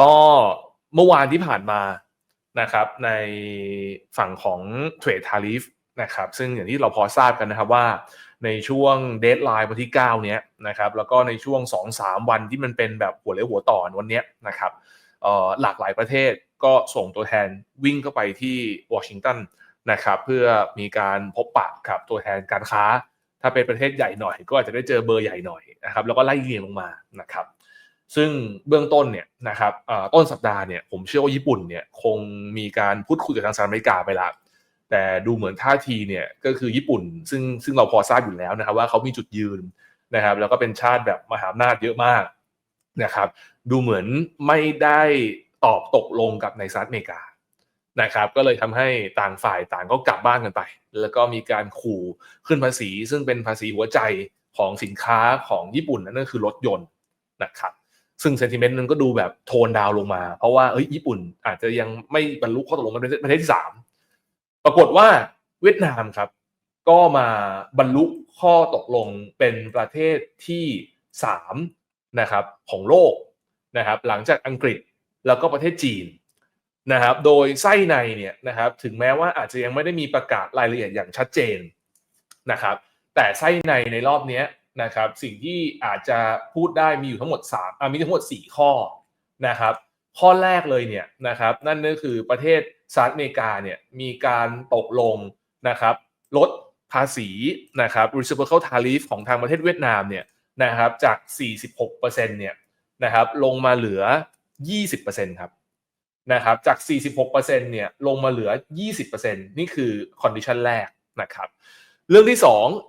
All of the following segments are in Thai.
ก็เมื่อวานที่ผ่านมานะครับในฝั่งของเทรดทาริฟนะครับซึ่งอย่างที่เราพอทราบกันนะครับว่าในช่วงเดทไลน์วันที่ 9 เนี้ยนะครับแล้วก็ในช่วง 2-3 วันที่มันเป็นแบบหัวเลี้ยวหัวต่อวันเนี้ยนะครับหลากหลายประเทศก็ส่งตัวแทนวิ่งเข้าไปที่วอชิงตันนะครับเพื่อมีการพบปะกับตัวแทนการค้า ถ้าเป็นประเทศใหญ่หน่อย ก็อาจจะได้เจอเบอร์ใหญ่หน่อยนะครับแล้วก็ไล่เรียงลงมานะครับ ซึ่งเบื้องต้นเนี่ยนะครับต้นสัปดาห์เนี่ยผมเชื่อว่าญี่ปุ่นเนี่ยคงมีการพูดคุยกับทางสหรัฐอเมริกาไปล้วแต่ดูเหมือนท่าทีเนี่ยก็คือญี่ปุ่น ซึ่งซึ่งเราพอทราบอยู่แล้วนะครับว่าเขามีจุดยืนนะครับ แล้วก็เป็นชาติแบบมหาอำนาจเยอะมากนะครับ ดูเหมือนไม่ได้ตอบตกลงกับในสหรัฐอเมริกานะครับ ก็เลยทำให้ต่างฝ่ายต่างก็กลับบ้านกันไป แล้วก็มีการขู่ขึ้นภาษี ซึ่งเป็นภาษีหัวใจของสินค้าของญี่ปุ่นนั่นก็คือรถยนต์นะครับ ซึ่งเซนติเมนต์นึงก็ดูแบบโทนดาวลงมา เพราะว่าเอ้ยญี่ปุ่นอาจจะยังไม่บรรลุข้อตกลงเป็นประเทศที่สามปรากฏว่าเวียดนามครับ ก็มาบรรลุข้อตกลงเป็นประเทศที่3นะครับของโลกนะครับ หลังจากอังกฤษแล้วก็ประเทศจีนนะครับ โดยไส้ในเนี่ยนะครับ ถึงแม้ว่าอาจจะยังไม่ได้มีประกาศรายละเอียดอย่างชัดเจนนะครับ แต่ไส้ในในรอบนี้ นะครับสิ่งที่อาจจะพูดได้มีอยู่ทั้งหมด3อ่ามีทั้งหมด 4 ข้อนะครับข้อแรกเลยเนี่ยนะครับนั่นก็คือประเทศสหรัฐอเมริกาเนี่ยมีการตกลงนะครับลดภาษีนะครับ reciprocal tariff ของทางประเทศเวียดนามเนี่ยนะครับจาก 46%เนี่ยนะครับลงมาเหลือ 20%ครับนะครับจาก 46%เนี่ยลงมาเหลือ 20%นี่คือคอนดิชันแรกนะครับเรื่องที่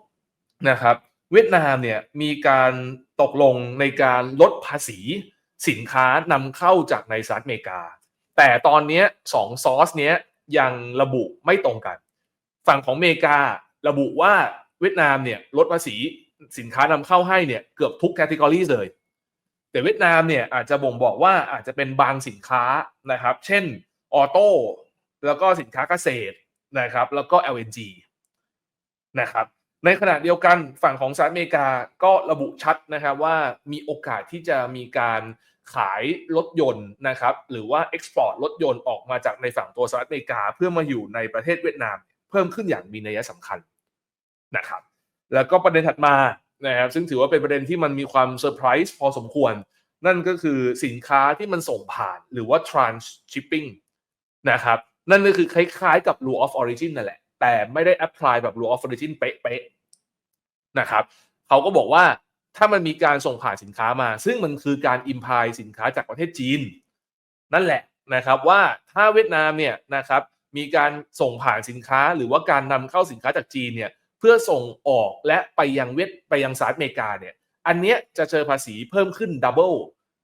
2นะครับ เวียดนามเนี่ยมีการตกลงในการลดภาษีสินค้านำเข้าจากในสหรัฐอเมริกา แต่ตอนนี้สองซอสเนี้ยยังระบุไม่ตรงกัน ฝั่งของอเมริการะบุว่าเวียดนามเนี่ยลดภาษีสินค้านำเข้าให้เนี่ยเกือบทุกแคตตากรีเลย แต่เวียดนามเนี่ยอาจจะบ่งบอกว่าอาจจะเป็นบางสินค้านะครับ เช่นออโต้แล้วก็สินค้าเกษตรนะครับ แล้วก็ LNG นะครับ ในขณะเดียวกันฝั่งของสหรัฐอเมริกาก็ระบุชัดนะครับว่ามีโอกาสที่จะมีการขายรถยนต์นะครับหรือว่าเอ็กซ์พอร์ตรถยนต์ออกมาจากในฝั่งตัวสหรัฐอเมริกา เพื่อมาอยู่ในประเทศเวียดนาม เพิ่มขึ้นอย่างมีนัยสำคัญนะครับ แล้วก็ประเด็นถัดมานะครับซึ่งถือว่าเป็นประเด็นที่มันมีความเซอร์ไพรส์พอสมควร นั่นก็คือสินค้าที่มันส่งผ่านหรือว่า transshipping นะครับนั่นก็คือคล้ายๆกับ rule of origin นั่นแหละ แต่ไม่ได้ apply แบบ rule of origin เป๊ะๆนะครับเขาก็บอกว่าถ้ามันมีการส่งผ่านสินค้ามา ซึ่งมันคือการอิมพายสินค้าจากประเทศจีน นั่นแหละนะครับว่าถ้าเวียดนามเนี่ยนะครับมีการส่งผ่านสินค้าหรือว่าการนำเข้าสินค้าจากจีนเนี่ยเพื่อส่งออกและไปยังเวียดไปยังสหรัฐอเมริกาเนี่ยอันเนี้ยจะเจอภาษีเพิ่มขึ้นดับเบิล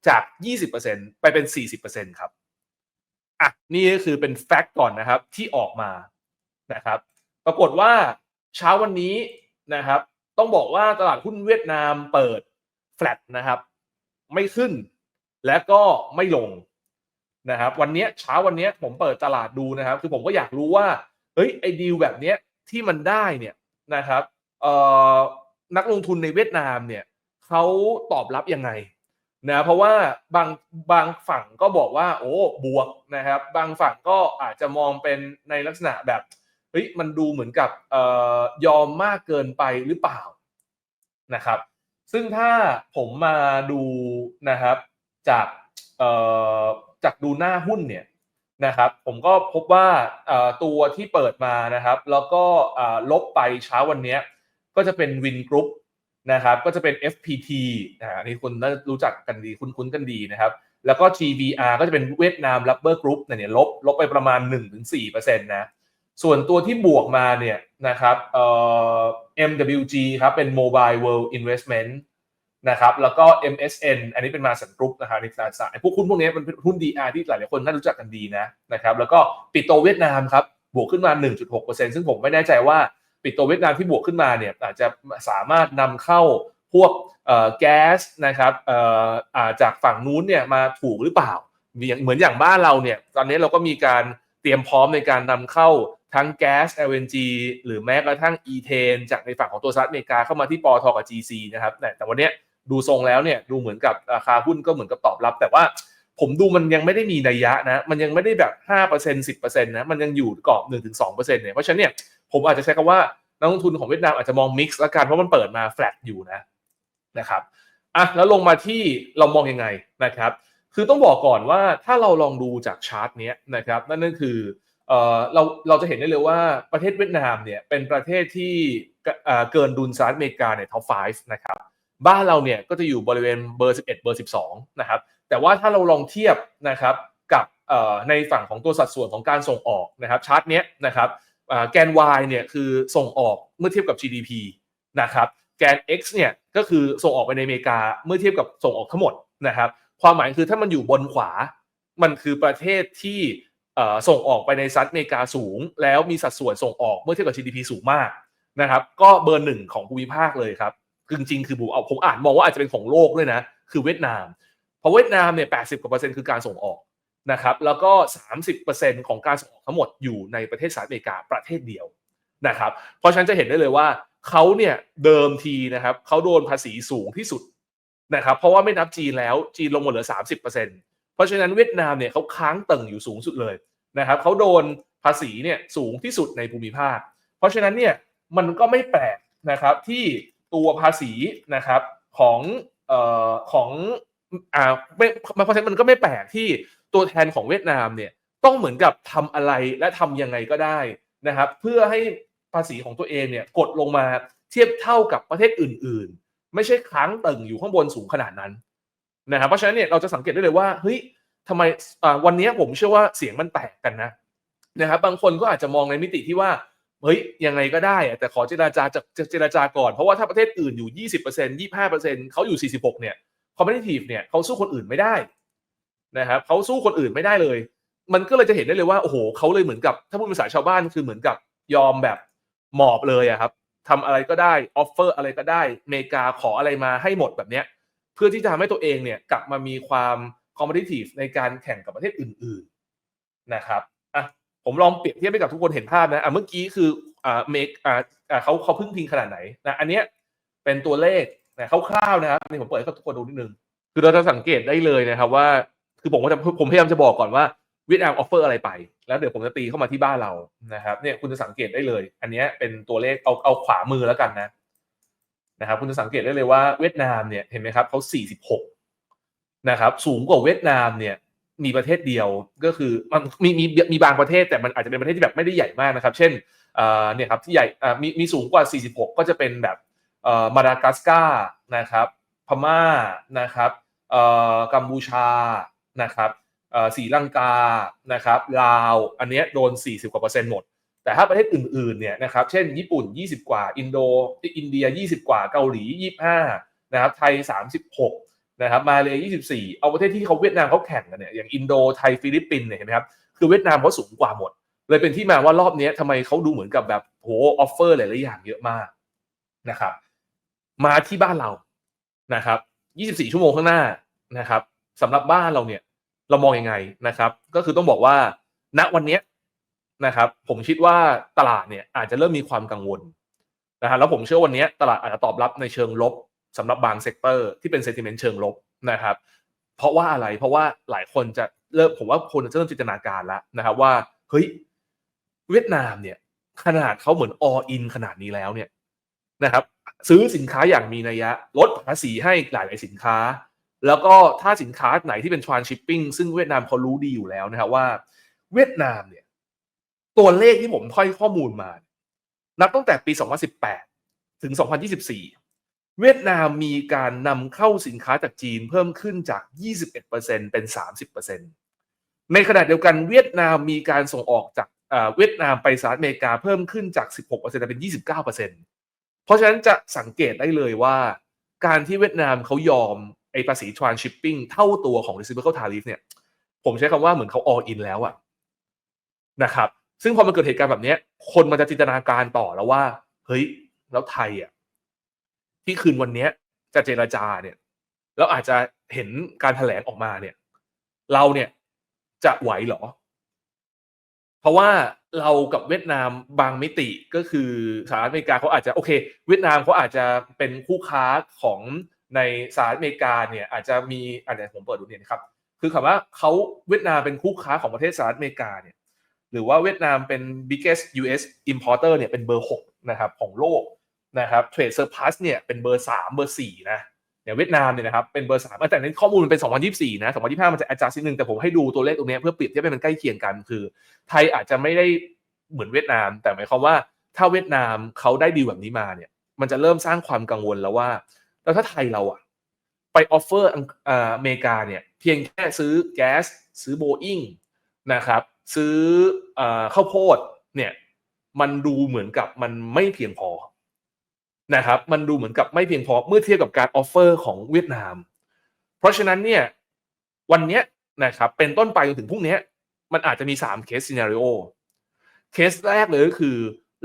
จาก 20%ไปเป็น 40%ครับอะนี่ก็คือเป็นแฟกต์ก่อนนะครับที่ออกมา นะครับ ปรากฏว่าเช้าวันนี้นะครับ ต้องบอกว่าตลาดหุ้นเวียดนามเปิดแฟลตนะครับ ไม่ขึ้นและก็ไม่ลงนะครับวันนี้เช้าวันนี้ผมเปิดตลาดดูนะครับ คือผมก็อยากรู้ว่าเฮ้ยไอ้ดีลแบบเนี้ยที่มันได้เนี่ยนะครับเอ่อนักลงทุนในเวียดนามเนี่ยเขาตอบรับยังไงนะเพราะว่าบางบางฝั่งก็บอกว่าโอ้บวกนะครับ บางฝั่งก็อาจจะมองเป็นในลักษณะแบบ เฮ้ยมันดูเหมือนกับออยอมมากเกินไปหรือเปล่านะครับ ซึ่งถ้าผมมาดูนะครับจากจากดูหน้าหุ้นเนี่ยนะครับผมก็พบว่าตัวที่เปิดมานะครับ แล้วก็ลบไปเช้าวันนี้ก็จะเป็นวินกรุ๊ปนะครับก็จะเป็น FPT อันนี้คุณน่ารู้จักกันดีคุ้นๆกันดีนะครับ แล้วก็ GVR ก็จะเป็นเวียดนามรับเบอร์กรุ๊ปเนี่ยลบลบไปประมาณ 1-4%นะ ส่วนตัวที่บวกมาเนี่ยนะครับเอ่อ MWG ครับเป็น Mobile World Investment นะครับแล้วก็ MSN อันนี้เป็นมาสันกรุ๊ปนะครับในตลาดสายพวกหุ้นพวกนี้เป็นหุ้น DR ที่หลายๆคนน่ารู้จักกันดีนะนะครับแล้วก็ปิโตเวียดนามครับบวกขึ้นมา 1.6%ซึ่งผมไม่แน่ใจว่าปิโตเวียดนามที่บวกขึ้นมาเนี่ยอาจจะสามารถนำเข้าพวกแก๊สนะครับจากฝั่งนู้นเนี่ยมาถูกหรือเปล่า เหมือนอย่างบ้านเราเนี่ยตอนนี้เราก็มีการเตรียมพร้อมในการนำเข้า ทั้งแก๊ส LNG หรือแม้กระทั่งอีเทน จากในฝั่งของตัวสหรัฐอเมริกาเข้ามาที่ปอทกับ GC นะครับแต่วันนี้ดูทรงแล้วเนี่ยดูเหมือนกับราคาหุ้นก็เหมือนกับตอบรับ แต่ว่าผมดูมันยังไม่ได้มีนัยยะนะ มันยังไม่ได้แบบห้าเปอร์เซ็นสิบเปอร์เซ็นต์นะมันยังอยู่กรอบหนึ่งถึงสองเปอร์เซ็นต์เนี่ยเพราะฉะนั้นเนี่ยผมอาจจะใช้คำว่านักลงทุนของเวียดนามอาจจะมองมิกซ์ละกันเพราะมันเปิดมาแฟลตอยู่นะนะครับอะแล้วลงมาที่เรามองยังไงนะครับ คือต้องบอกก่อนว่าถ้าเราลองดูจากชาร์ตเนี้ยนะครับนั่นก็คือ เออเราเราจะเห็นได้เลยว่าประเทศเวียดนามเนี่ยเป็นประเทศที่เกินดุลสหรัฐอเมริกาในท็อป 5 นะครับ บ้านเราเนี่ยก็จะอยู่บริเวณเบอร์ 11 เบอร์ 12 นะครับ แต่ว่าถ้าเราลองเทียบนะครับกับในฝั่งของตัวสัดส่วนของการส่งออกนะครับชาร์ตเนี้ยนะครับแกน Y เนี่ยคือส่งออกเมื่อเทียบกับ GDP นะครับแกน X เนี่ยก็คือส่งออกไปในอเมริกาเมื่อเทียบกับส่งออกทั้งหมดนะครับ ความหมายคือถ้ามันอยู่บนขวา มันคือประเทศที่ ส่งออกไปในซัดอเมริกาสูง แล้วมีสัดส่วนส่งออกเมื่อเทียบกับ GDP สูงมากนะครับ ก็เบอร์หนึ่งของภูมิภาคเลยครับจริงๆคือผมเอาผมอ่านมองว่าอาจจะเป็นของโลกด้วยนะ คือเวียดนาม เพราะเวียดนามเนี่ยแปดสิบกว่าเปอร์เซ็นต์คือการส่งออกนะครับ แล้วก็ 30%ของการส่งออกทั้งหมดอยู่ในประเทศสหรัฐอเมริกาประเทศเดียวนะครับ เพราะฉะนั้นจะเห็นได้เลยว่าเขาเนี่ยเดิมทีนะครับเขาโดนภาษีสูงที่สุดนะครับ เพราะว่าไม่นับจีนแล้วจีนลงมาเหลือ 30%เพราะฉะนั้นเวียดนามเนี่ยเขาค้างเติ่งอยู่สูงสุดเลยนะครับเขาโดนภาษีเนี่ยสูงที่สุดในภูมิภาค เพราะฉะนั้นเนี่ยมันก็ไม่แปลกนะครับที่ตัวภาษีนะครับของเอ่อของอ่าไม่เพราะฉะนั้นมันก็ไม่แปลกที่ตัวแทนของเวียดนามเนี่ยต้องเหมือนกับทำอะไรและทำยังไงก็ได้นะครับเพื่อให้ภาษีของตัวเองเนี่ยกดลงมาเทียบเท่ากับประเทศอื่น ๆ ไม่ใช่ค้างตึงอยู่ข้างบนสูงขนาดนั้น นะครับเพราะฉะนั้นเนี่ยเราจะสังเกตได้เลยว่าเฮ้ยทำไมวันนี้ผมเชื่อว่าเสียงมันแตกกันนะนะครับบางคนก็อาจจะมองในมิติที่ว่าเฮ้ยยังไงก็ได้แต่ขอเจราจาจะเจราจาก่อนเพราะว่าถ้าประเทศอื่นอยู่ 20% 25%เขาอยู่ 46เนี่ยคอมเพลทีฟเนี่ยเขาสู้คนอื่นไม่ได้นะครับเขาสู้คนอื่นไม่ได้เลย มันก็เลยจะเห็นได้เลยว่าโอ้โหเขาเลยเหมือนกับ ถ้าพูดภาษาชาวบ้านคือเหมือนกับยอมแบบหมอบเลยอะครับทำอะไรก็ได้ออฟเฟอร์อะไรก็ได้เมกาขออะไรมาให้หมดแบบเนี้ย พื่อที่จะทำให้ตัวเองเนี่ยกลับมามีความคอมเพลทีฟในการแข่งกับประเทศอื่น ๆนะครับอะผมลองเปรียบเทียบให้กับทุกคนเห็นภาพนะอะเมื่อกี้คืออ่าเมกอ่าอ่าเขาเขาพึ่งพิงขนาดไหนนะอันเนี้ยเป็นตัวเลขนะคร่าวๆนะครับนี่ผมเปิดให้ทุกคนดูนิดนึง คือเราจะสังเกตได้เลยนะครับว่า คือผมก็จะผมพยายามจะบอกก่อนว่าเวียดนามออฟเฟอร์อะไรไป แล้วเดี๋ยวผมจะตีเข้ามาที่บ้านเรานะครับเนี่ยคุณจะสังเกตได้เลย อันนี้เป็นตัวเลขเอาเอาขวามือแล้วกันนะ นะครับคุณจะสังเกตได้เลยว่าเวียดนามเนี่ยเห็นไหมครับเขา46นะครับสูงกว่าเวียดนามเนี่ยมีประเทศเดียวก็คือมันมีมีมีบางประเทศแต่มันอาจจะเป็นประเทศที่แบบไม่ได้ใหญ่มากนะครับ เช่นเนี่ยครับที่ใหญ่มีมีสูงกว่า 46 ก็จะเป็นแบบมาดากัสการ์นะครับพม่านะครับกัมพูชานะครับศรีลังกานะครับลาว อันนี้โดน 40 กว่าเปอร์เซ็นต์หมด แต่ถ้าประเทศอื่นๆเนี่ยนะครับเช่นญี่ปุ่น 20 กว่า อินโดอินเดีย 20 กว่าเกาหลี 25นะครับไทย 36นะครับมาเลย24 เอาประเทศที่เขาเวียดนามเขาแข่งกันเนี่ยอย่างอินโดไทยฟิลิปปินส์เนี่ยเห็นไหมครับคือเวียดนามเขาสูงกว่าหมด เลยเป็นที่มาว่ารอบนี้ทำไมเขาดูเหมือนกับแบบโหออฟเฟอร์หลายๆอย่างเยอะมากนะครับมาที่บ้านเรานะครับ 24 ชั่วโมงข้างหน้านะครับสำหรับบ้านเราเนี่ยเรามองยังไงนะครับ ก็คือต้องบอกว่าณวันนี้ นะครับผมคิดว่าตลาดเนี่ยอาจจะเริ่มมีความกังวลนะฮะแล้วผมเชื่อวันนี้ตลาดอาจจะตอบรับในเชิงลบสำหรับบางเซกเตอร์ที่เป็นเซติมนต์เชิงลบนะครับเพราะว่าอะไรเพราะว่าหลายคนจะเริ่มผมว่าคนจะเริ่มจินตนาการแล้วนะครับว่าเฮ้ยเวียดนามเนี่ยขนาดเขาเหมือน all in ขนาดนี้แล้วเนี่ยนะครับซื้อสินค้าอย่างมีนัยยะ ลดภาษีให้หลายๆสินค้า แล้วก็ถ้าสินค้าไหนที่เป็น transshipping ซึ่งเวียดนามเขารู้ดีอยู่แล้วนะครับว่า เวียดนามเนี่ย ตัวเลขที่ผมค่อยข้อมูลมา นับตั้งแต่ปี 2018 ถึง 2024 เวียดนามมีการนำเข้าสินค้าจากจีนเพิ่มขึ้นจาก 21%เป็น 30%ในขณะเดียวกันเวียดนามมีการส่งออกจากเวียดนามไปสหรัฐอเมริกาเพิ่มขึ้นจาก 16%เป็น 29%เพราะฉะนั้นจะสังเกตได้เลยว่า การที่เวียดนามเขายอมไอภาษี transshipping เท่าตัวของ reciprocal tariff เนี่ย ผมใช้คำว่าเหมือนเขา all in แล้วอะนะครับ ซึ่งพอมันเกิดเหตุการณ์แบบนี้คนมันจะจินตนาการต่อแล้วว่า เฮ้ย แล้วไทยอะที่คืนวันนี้จะเจรจาเนี่ย แล้วอาจจะเห็นการแถลงออกมาเนี่ย เราเนี่ยจะไหวหรอ เพราะว่าเรากับเวียดนามบางมิติก็คือสหรัฐอเมริกาเขาอาจจะโอเค เวียดนามเขาอาจจะเป็นคู่ค้าของในสหรัฐอเมริกาเนี่ย อาจจะมีอันนี้ผมเปิดดูเนี่ยนะครับ คือคำว่าเขาเวียดนามเป็นคู่ค้าของประเทศสหรัฐอเมริกาเนี่ย หรือว่าเวียดนามเป็น biggest US importer เนี่ยเป็นเบอร์6นะครับของโลกนะครับ trade surplus เนี่ยเป็นเบอร์ 3 เบอร์4นะอย่างเวียดนามเนี่ยนะครับเป็นเบอร์3แต่ในข้อมูลมันเป็น 2024 นะ 2025 มันจะ adjust นิดนึงแต่ผมให้ดูตัวเลขตรงนี้เพื่อเปรียบเทียบให้มันใกล้เคียงกัน คือไทยอาจจะไม่ได้เหมือนเวียดนาม แต่หมายความว่าถ้าเวียดนามเขาได้ดีแบบนี้มาเนี่ย มันจะเริ่มสร้างความกังวลแล้วว่า แล้วถ้าไทยเราอะไปออฟเฟอร์อเมริกาเนี่ยเพียงแค่ซื้อแก๊สซื้อโบอิงนะครับ ซื้อข้าวโพดเนี่ยมันดูเหมือนกับมันไม่เพียงพอนะครับมันดูเหมือนกับไม่เพียงพอเมื่อเทียบกับการออฟเฟอร์ของเวียดนาม เพราะฉะนั้นเนี่ยวันนี้นะครับเป็นต้นไปจนถึงพรุ่งนี้มันอาจจะมี3เคสซีนารีโอเคสแรกเลยก็คือ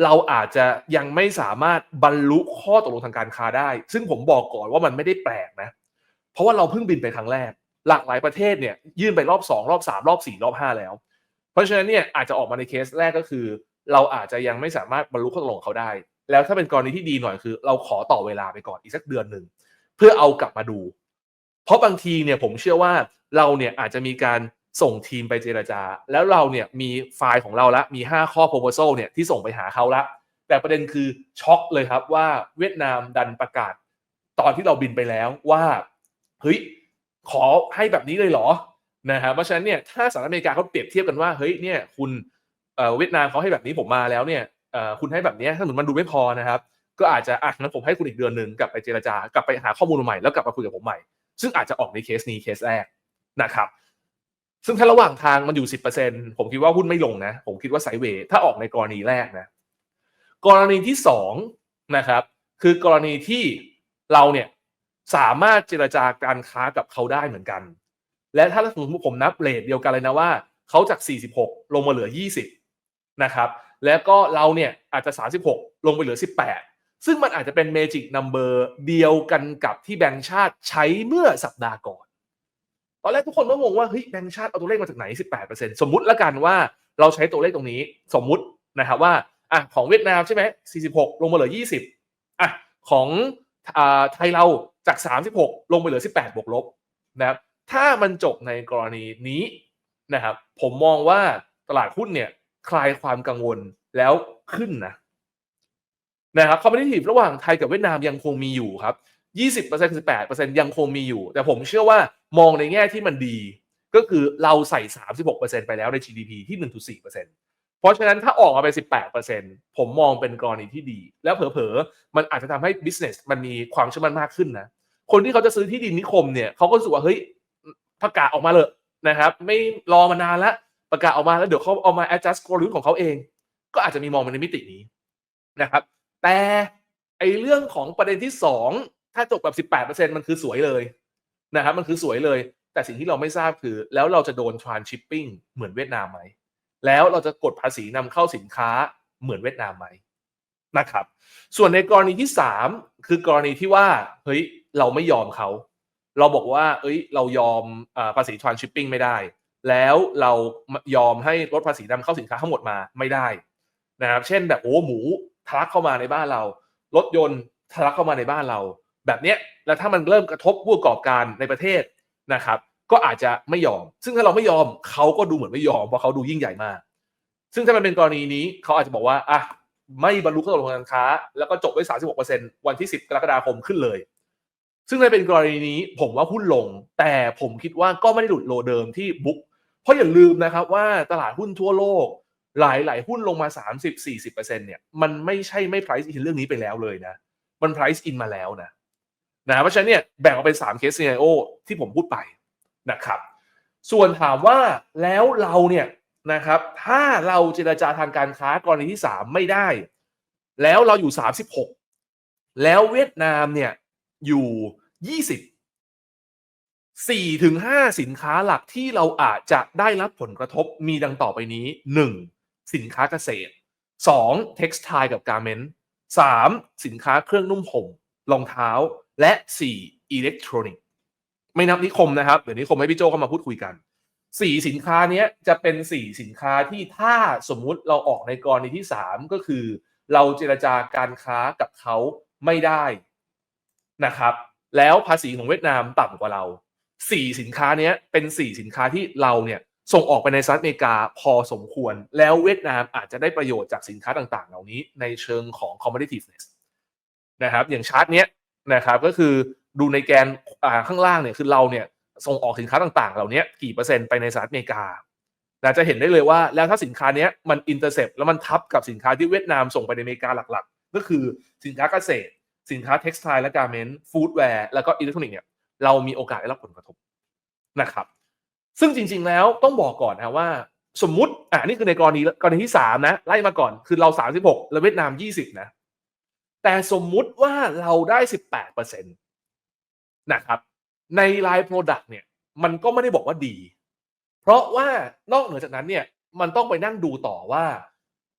เราอาจจะยังไม่สามารถบรรลุข้อตกลงทางการค้าได้ ซึ่งผมบอกก่อนว่ามันไม่ได้แปลกนะ เพราะว่าเราเพิ่งบินไปครั้งแรก หลากหลายประเทศเนี่ยยื่นไปรอบ 2 รอบ 3 รอบ 4 รอบ 5 แล้ว เพราะฉะนั้นเนี่ยอาจจะออกมาในเคสแรกก็คือ เราอาจจะยังไม่สามารถบรรลุข้อตกลงเขาได้ แล้วถ้าเป็นกรณีที่ดีหน่อยคือ เราขอต่อเวลาไปก่อนอีกสักเดือนหนึ่งเพื่อเอากลับมาดู เพราะบางทีเนี่ยผมเชื่อว่าเราเนี่ยอาจจะมีการส่งทีมไปเจราจา แล้วเราเนี่ยมีไฟล์ของเราละมี 5 ข้อ proposal เนี่ยที่ส่งไปหาเขาละ แต่ประเด็นคือช็อกเลยครับว่าเวียดนามดันประกาศ ตอนที่เราบินไปแล้วว่าเฮ้ยขอให้แบบนี้เลยเหรอ นะครับเพราะฉะนั้นเนี่ยถ้าสหรัฐอเมริกาเขาเปรียบเทียบกันว่าเฮ้ยเนี่ยคุณเวียดนามเขาให้แบบนี้ผมมาแล้วเนี่ยคุณให้แบบนี้ถ้าเหมือนมันดูไม่พอนะครับ ก็อาจจะอะงั้นผมให้คุณอีกเดือนหนึ่งกลับไปเจราจากลับไปหาข้อมูลใหม่แล้วกลับมาคุยกับผมใหม่ ซึ่งอาจจะออกในเคสนี้เคสแรกนะครับ ซึ่งถ้าระหว่างทางมันอยู่สิบเปอร์เซ็นผมคิดว่าหุ้นไม่ลงนะ ผมคิดว่าไซเวย์ถ้าออกในกรณีแรกนะกรณีที่สองนะครับคือกรณีที่เราเนี่ยสามารถเจรจาการค้ากับเขาได้เหมือนกัน และถ้าสมมติผมนับเลทเดียวกันเลยนะว่าเขาจาก 46 ลงมาเหลือ 20 นะครับ แล้วก็เราเนี่ยอาจจะ 36 ลงไปเหลือ 18 ซึ่งมันอาจจะเป็นเมจิกนัมเบอร์เดียวกันกับที่แบงก์ชาติใช้เมื่อสัปดาห์ก่อน ตอนแรกทุกคนก็งงว่าเฮ้ยแบงก์ชาติเอาตัวเลขมาจากไหน 18%สมมุติแล้วกันว่าเราใช้ตัวเลขตรงนี้สมมุตินะครับว่าอะของเวียดนามใช่ไหม46 ลงมาเหลือ 20อะของอ่าไทยเราจาก 36 ลงไปเหลือ 18 บวกลบนะครับ ถ้ามันจบในกรณีนี้นะครับ ผมมองว่าตลาดหุ้นเนี่ย คลายความกังวลแล้วขึ้นนะนะครับคอมมิชชั่นระหว่างไทยกับเวียดนามยังคงมีอยู่ครับ 20% 18%ยังคงมีอยู่ แต่ผมเชื่อว่ามองในแง่ที่มันดี ก็คือเราใส่ 36%ไปแล้วใน GDP ที่ 1.4%เพราะฉะนั้นถ้าออกมาเป็น 18%ผมมองเป็นกรณีที่ดี แล้วเผลอๆ มันอาจจะทำให้ business มันมีความเชื่อมั่นมากขึ้นนะ คนที่เขาจะซื้อที่ดินนิคมเนี่ยเขาก็รู้สึกว่าเฮ้ย ประกาศออกมาเลยนะครับ ไม่รอมานานแล้วประกาศออกมาแล้วเดี๋ยวเขาเอามา adjust กลยุทธ์ของเขาเอง ก็อาจจะมีมองในมิตินี้นะครับ แต่ไอเรื่องของประเด็นที่ 2 ถ้าจบแบบ 18%มันคือสวยเลยนะครับมันคือสวยเลย แต่สิ่งที่เราไม่ทราบคือ แล้วเราจะโดน transshipping เหมือนเวียดนามไหมแล้วเราจะกดภาษีนำเข้าสินค้าเหมือนเวียดนามไหมนะครับ ส่วนในกรณีที่ 3 คือกรณีที่ว่าเฮ้ยเราไม่ยอมเขา เราบอกว่า เอ้ย เรายอมภาษี transshipping ไม่ได้ แล้วเรายอมให้ลดภาษีนำเข้าสินค้าทั้งหมดมาไม่ได้นะครับ เช่นแบบโอ้หมูทะลักเข้ามาในบ้านเรา รถยนต์ทะลักเข้ามาในบ้านเรา แบบเนี้ย แล้วถ้ามันเริ่มกระทบผู้ประกอบการในประเทศนะครับ ก็อาจจะไม่ยอม ซึ่งถ้าเราไม่ยอมเขาก็ดูเหมือนไม่ยอมเพราะเขาดูยิ่งใหญ่มาก ซึ่งถ้ามันเป็นกรณีนี้เขาอาจจะบอกว่าอะไม่บรรลุข้อตกลงการค้า แล้วก็จบด้วย36%วันที่ 10 กรกฎาคมขึ้นเลย ซึ่งในเป็นกรณีนี้ผมว่าหุ้นลง แต่ผมคิดว่าก็ไม่ได้หลุดโลเดิมที่บุ๊กเพราะอย่าลืมนะครับว่าตลาดหุ้นทั่วโลกหลายหลายหุ้นลงมา 30-40%เนี่ยมันไม่ใช่ไม่ price in เรื่องนี้ไปแล้วเลยนะ มัน price in มาแล้วนะนะเพราะฉะนั้นเนี่ยแบ่งออกเป็น3 case scenario ที่ผมพูดไปนะครับ ส่วนถามว่าแล้วเราเนี่ยนะครับ ถ้าเราเจรจาทางการค้ากรณีที่ 3 ไม่ได้ แล้วเราอยู่ 36 แล้วเวียดนามเนี่ย อยู่20 4ถึง5สินค้าหลักที่เราอาจจะได้รับผลกระทบมีดังต่อไปนี้ 1. สินค้าเกษตร 2. textile กับ garment 3. สินค้าเครื่องนุ่มห่มรองเท้า และ 4. อิเล็กทรอนิกส์ไม่นับนิคมนะครับ เดี๋ยวนิคมให้พี่โจเข้ามาพูดคุยกันสี่สินค้านี้จะเป็นสี่สินค้าที่ถ้าสมมุติเราออกในกรณีที่สามก็คือ เราเจรจาการค้ากับเขาไม่ได้ นะครับ แล้วภาษีของเวียดนามต่ำกว่าเราสี่สินค้านี้เป็นสี่สินค้าที่เราเนี่ยส่งออกไปในสหรัฐอเมริกาพอสมควร แล้วเวียดนามอาจจะได้ประโยชน์จากสินค้าต่างๆ เหล่านี้ในเชิงของ competitiveness นะครับอย่างชาร์ตเนี้ยนะครับก็คือดูในแกนข้างล่างเนี่ยคือเราเนี่ยส่งออกสินค้าต่างๆ เหล่านี้กี่เปอร์เซ็นต์ไปในสหรัฐอเมริกานะจะเห็นได้เลยว่าแล้วถ้าสินค้านี้มันอินเตอร์เซปแล้วมันทับกับสินค้าที่เวียดนามส่งไปในอเมริกาหลักๆ ก็คือสินค้าเกษตร สินค้าเท็กซ์ไทและการเมนต์ฟู้ดแวร์แล้วก็อิเล็กทรอนิกส์เนี่ยเรามีโอกาสได้รับผลกระทบนะครับ ซึ่งจริง ๆ แล้วต้องบอกก่อนนะว่า สมมุติอ่านี่คือในกรณีกรณีที่สามนะไล่มาก่อนคือเรา 36 แล้วเวียดนาม 20 นะ แต่สมมุติว่าเราได้ 18%นะครับในไลน์โปรดักต์เนี่ยมันก็ไม่ได้บอกว่าดี เพราะว่านอกเหนือจากนั้นเนี่ยมันต้องไปนั่งดูต่อว่า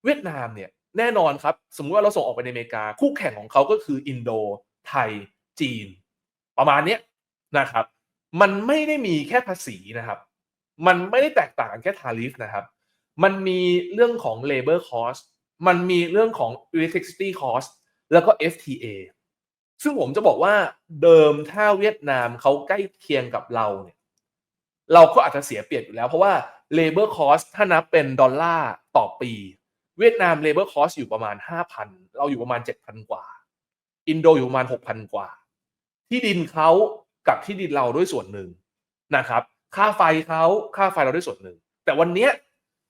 เวียดนามเนี่ย แน่นอนครับ สมมุติว่าเราส่งออกไปในอเมริกา คู่แข่งของเขาก็คืออินโด ไทย จีน ประมาณเนี้ยนะครับ มันไม่ได้มีแค่ภาษีนะครับ มันไม่ได้แตกต่างกันแค่ทาริฟนะครับ มันมีเรื่องของ labor cost มันมีเรื่องของ electricity cost แล้วก็ FTA ซึ่งผมจะบอกว่าเดิมถ้าเวียดนามเขาใกล้เคียงกับเราเนี่ยเราก็อาจจะเสียเปรียบอยู่แล้ว เพราะว่า labor cost ถ้านับเป็นดอลลาร์ต่อปี เวียดนาม labor cost อยู่ประมาณ 5,000 เราอยู่ประมาณ 7,000 กว่า อินโดอยู่ประมาณ 6,000 กว่า ที่ดินเขากับที่ดินเราด้วยส่วนหนึ่งนะครับ ค่าไฟเขาค่าไฟเราด้วยส่วนหนึ่ง แต่วันเนี้ย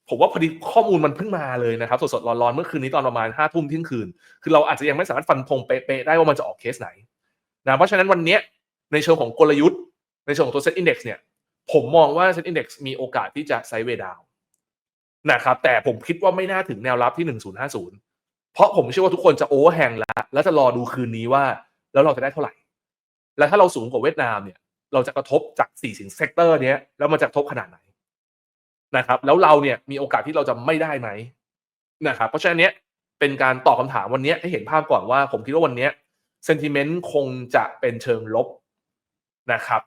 ผมว่าพอดีข้อมูลมันเพิ่งมาเลยนะครับ สดๆร้อนๆเมื่อคืนนี้ตอนประมาณห้าทุ่มเที่ยงคืน คือเราอาจจะยังไม่สามารถฟันธงเป๊ะๆได้ว่ามันจะออกเคสไหนนะเพราะฉะนั้นวันนี้ในเชิงของกลยุทธ์ ในเชิงของตัวเซ็ตอินดี x เนี่ยผมมองว่าเซ็ตอินดี x มีโอกาสที่จะไซด์เวย์ดาว นะครับ แต่ผมคิดว่าไม่น่าถึงแนวรับที่ 1050 เพราะผมเชื่อว่าทุกคนจะโอเวอร์แฮงแล้วแล้วจะรอดูคืนนี้ว่า แล้วเราจะได้เท่าไหร่ แล้วถ้าเราสูงกว่าเวียดนามเนี่ย เราจะกระทบจากสี่สินเซกเตอร์เนี้ยแล้วมันจะกระทบขนาดไหนนะครับ แล้วเราเนี่ยมีโอกาสที่เราจะไม่ได้ไหมนะครับ เพราะฉะนั้นเนี้ยเป็นการตอบคำถามวันนี้ให้เห็นภาพก่อนว่า ผมคิดว่าวันนี้เซนติเมนต์คงจะเป็นเชิงลบนะครับ